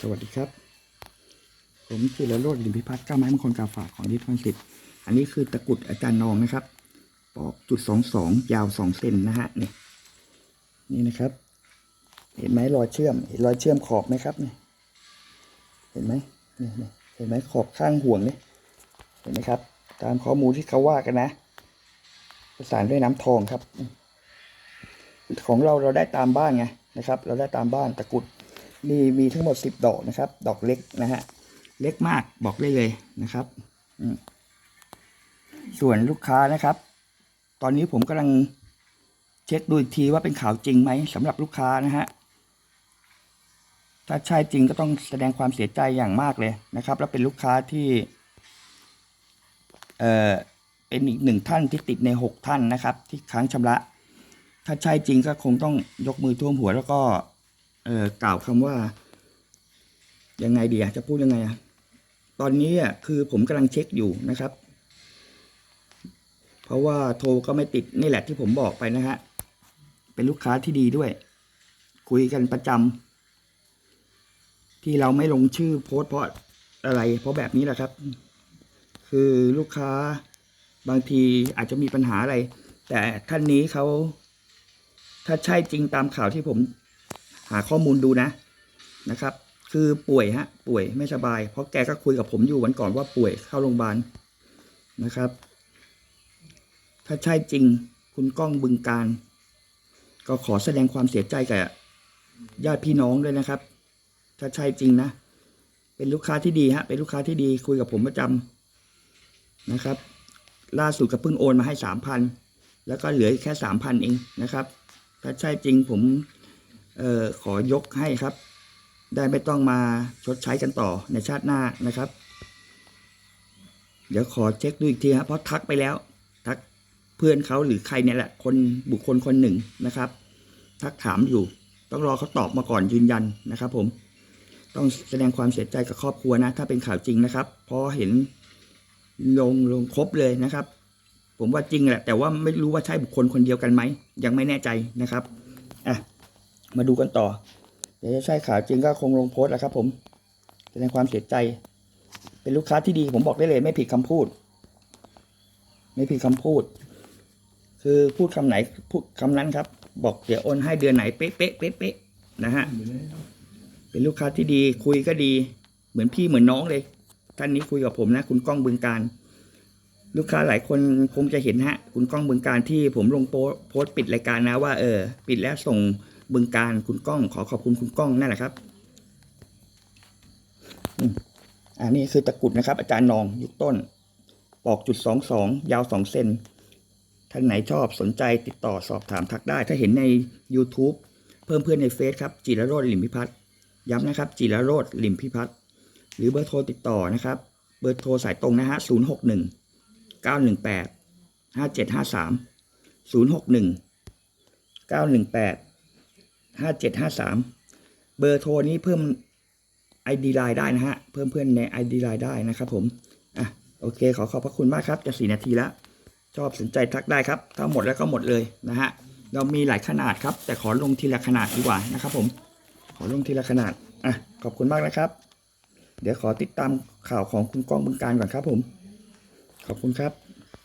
สวัสดีครับ ผมจิรโรจน์ลิมพิพัฒน์เจ้าไม้มงคลกาฝากของดิทอนสิทธิ์อันนี้คือตะกุดอาจารย์นองนะครับ ปอกจุดสองสองยาวสองเซนนะฮะนี่นี่นะครับ เห็นไหมรอยเชื่อมเห็นรอยเชื่อมขอบไหมครับเนี่ยเห็นไหมนี่นี่เห็นไหมขอบข้างห่วงเนี่ยเห็นไหมครับ ตามข้อมูลที่เขาว่ากันนะ ประสานด้วยน้ำทองครับ ของเราเราได้ตามบ้านไงนะครับ เราได้ตามบ้านตะกุด มีมีทั้งหมดสิบดอกนะครับ ดอกเล็กนะฮะ เล็กมากบอกได้เลยนะครับ ส่วนลูกค้านะครับ ตอนนี้ผมกำลังเช็คดูอีกทีว่าเป็นข่าวจริงไหมสำหรับลูกค้านะฮะ ถ้าใช่จริงก็ต้องแสดงความเสียใจอย่างมากเลยนะครับ แล้วเป็นลูกค้าที่ เอ่อ เป็นอีกหนึ่งท่านที่ติดในหกท่านนะครับ ที่ค้างชำระ ถ้าใช่จริงก็คงต้องยกมือท่วมหัวแล้วก็ เอ่อกล่าวคำว่า ยังไงดีอะจะพูดยังไงอะตอนนี้อะคือผมกำลังเช็คอยู่นะครับ เพราะว่าโทรก็ไม่ติดนี่แหละที่ผมบอกไปนะฮะเป็นลูกค้าที่ดีด้วย คุยกันประจำที่เราไม่ลงชื่อโพสเพราะอะไร เพราะแบบนี้แหละครับ คือลูกค้าบางทีอาจจะมีปัญหาอะไร แต่ท่านนี้เขาถ้าใช่จริงตามข่าวที่ผม หาข้อมูลดูนะนะครับ คือป่วยฮะป่วยไม่สบาย เพราะแกก็คุยกับผมอยู่วันก่อนว่าป่วยเข้าโรงพยาบาลนะครับ ถ้าใช่จริงคุณก้องบึงการ ก็ขอแสดงความเสียใจกับญาติพี่น้องด้วยนะครับ ถ้าใช่จริงนะ เป็นลูกค้าที่ดีฮะ เป็นลูกค้าที่ดีคุยกับผมประจำนะครับ ล่าสุดก็เพิ่งโอนมาให้สามพันแล้วก็เหลือแค่สามพันเองนะครับ ถ้าใช่จริงผม เออขอยกให้ครับ ได้ไม่ต้องมาชดใช้กันต่อในชาติหน้านะครับ เดี๋ยวขอเช็คดูอีกทีครับเพราะทักไปแล้ว ทักเพื่อนเขาหรือใครเนี่ยแหละ คนบุคคลคนหนึ่งนะครับ ทักถามอยู่ ต้องรอเขาตอบมาก่อนยืนยันนะครับ ผม ต้องแสดงความเสียใจกับครอบครัวนะ ถ้าเป็นข่าวจริงนะครับพราะเห็นลงลงครบเลยนะครับ ผมว่าจริงแหละ แต่ว่าไม่รู้ว่าใช่บุคคลคนเดียวกันไหมยังไม่แน่ใจนะครับอะ มาดูกันต่อ เดี๋ยวจะใช่ข่าวจริงก็คงลงโพสต์แหล้วครับ ผมแสดงความเสียใจ เป็นลูกค้าที่ดีผมบอกได้เลย ไม่ผิดคำพูด ไม่ผิดคำพูด คือพูดคำไหนพูดคำนั้นครับ บอกเดี๋ยวโอนให้เดือนไหนเป๊ะเป๊ะเป๊ะเป๊ะนะฮะเป็นลูกค้าที่ดีคุยก็ดี เหมือนพี่เหมือนน้องเลยท่านนี้คุยกับผมนะ คุณก้องบึงการลูกค้าหลายคนคงจะเห็นฮะ คุณก้องบึงการที่ผมลงโพสต์โพสต์ปิดรายการนะว่าเออ ปิดแล้วส่ง บึงการคุณก้อง ขอขอบคุณคุณก้องนั่นแหละครับอันนี้คือตะกรุดนะครับ อาจารย์นองยุคต้น ปอกจุดสองสองยาวสองเซนท่านไหนชอบสนใจติดต่อสอบถามทักได้ ถ้าเห็นใน YouTube เพิ่มเพื่อนในเฟซครับจิรโรดลิมพิพัฒน์ย้ำนะครับ จิรโรดลิมพิพัฒน์หรือเบอร์โทรติดต่อนะครับ เบอร์โทรสายตรงนะฮะศูนย์หกหนึ่งเก้าหนึ่งแปดห้าเจ็ดห้าสามศูนย์หกหนึ่งเก้าหนึ่งแปด ห้าเจ็ดห้าสามเบอร์โทรนี้เพิ่ม ID ไลน์ได้นะฮะ เพิ่มเพื่อนใน ID ไลน์ได้นะครับผม อะ โอเค ขอขอบพระคุณมากครับ จะสี่นาทีแล้ว ชอบสนใจทักได้ครับ ถ้าหมดแล้วก็หมดเลยนะฮะ เรามีหลายขนาดครับ แต่ขอลงทีละขนาดดีกว่านะครับผม ขอลงทีละขนาด อะ ขอบคุณมากนะครับ เดี๋ยวขอติดตามข่าวของคุณก้องบึงการก่อนครับผม ขอบคุณครับ